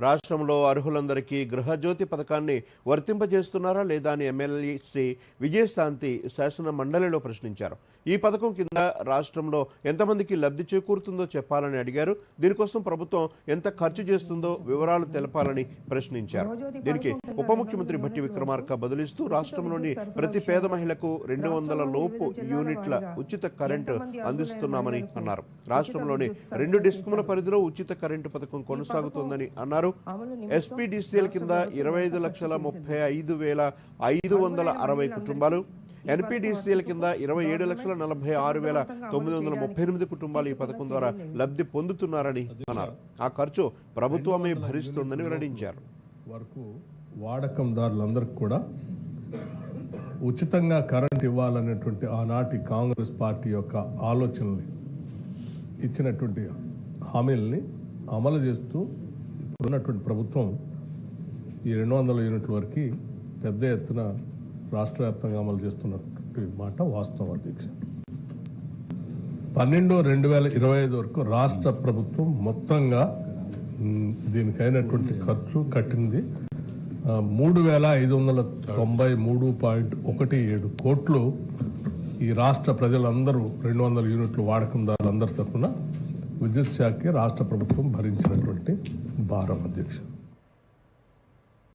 రాష్ట్రంలో అర్హులందరికీ గృహజ్యోతి పథకాన్ని వర్తింపజేస్తున్నారా లేదా అని ఎమ్మెల్యే శ్రీ విజయశాంతి శాసన మండలిలో ప్రశ్నించారు. ఈ పథకం కింద రాష్ట్రంలో ఎంతమందికి లబ్ధి చేకూరుతుందో చెప్పాలని అడిగారు. దీనికోసం ప్రభుత్వం ఎంత ఖర్చు చేస్తుందో వివరాలు తెలపాలని ప్రశ్నించారు. దీనికి ఉప ముఖ్యమంత్రి భట్టి విక్రమార్క బదులిస్తూ రాష్ట్రంలోని ప్రతి పేద మహిళకు రెండు వందల లోపు యూనిట్ల ఉచిత కరెంటు అందిస్తున్నామని అన్నారు. రాష్ట్రంలోని రెండు డిస్కుల పరిధిలో ఉచిత కరెంటు పథకం కొనసాగుతోందని అన్నారు. ఎస్పీడీసీఎల్ కింద ఇరవై ఐదు లక్షల ముప్పై ఐదు వేల ఐదు వందల అరవై కుటుంబాలు. ఎన్పీడీసీఎల్ కింద ఇరవై ఏడు లక్షల నలభై ఆరు వేల తొమ్మిది వందల ముప్పై ఎనిమిది కుటుంబాలు ఈ పథకం ద్వారా లబ్ధి పొందుతున్నారని అన్నారు. ఆ ఖర్చు ప్రభుత్వమే భరిస్తోందని వెల్లడించారు. వరకు వాడకందారులందరికీ కూడా ఉచితంగా కరెంట్ ఇవ్వాలనేటువంటి ఆనాటి కాంగ్రెస్ పార్టీ యొక్క ఆలోచనల్ని ఇచ్చినటువంటి హామీలని అమలు చేస్తూ ఉన్నటువంటి ప్రభుత్వం ఈ రెండు వందల యూనిట్ల వరకు పెద్ద ఎత్తున రాష్ట్ర వ్యాప్తంగా అమలు చేస్తున్నటువంటి మాట వాస్తవం అధ్యక్ష. పన్నెండు రెండు వేల ఇరవై ఐదు వరకు రాష్ట్ర ప్రభుత్వం మొత్తంగా దీనికైనటువంటి ఖర్చు కట్టింది. మూడు వేల ఐదు వందల తొంభై మూడు పాయింట్ ఒకటి ఏడు కోట్లు ఈ రాష్ట్ర ప్రజలందరూ రెండు వందల యూనిట్లు వాడకందారులందరి తరఫున విద్యుత్ శాఖకి రాష్ట్ర ప్రభుత్వం భరించినటువంటి భారం అధ్యక్ష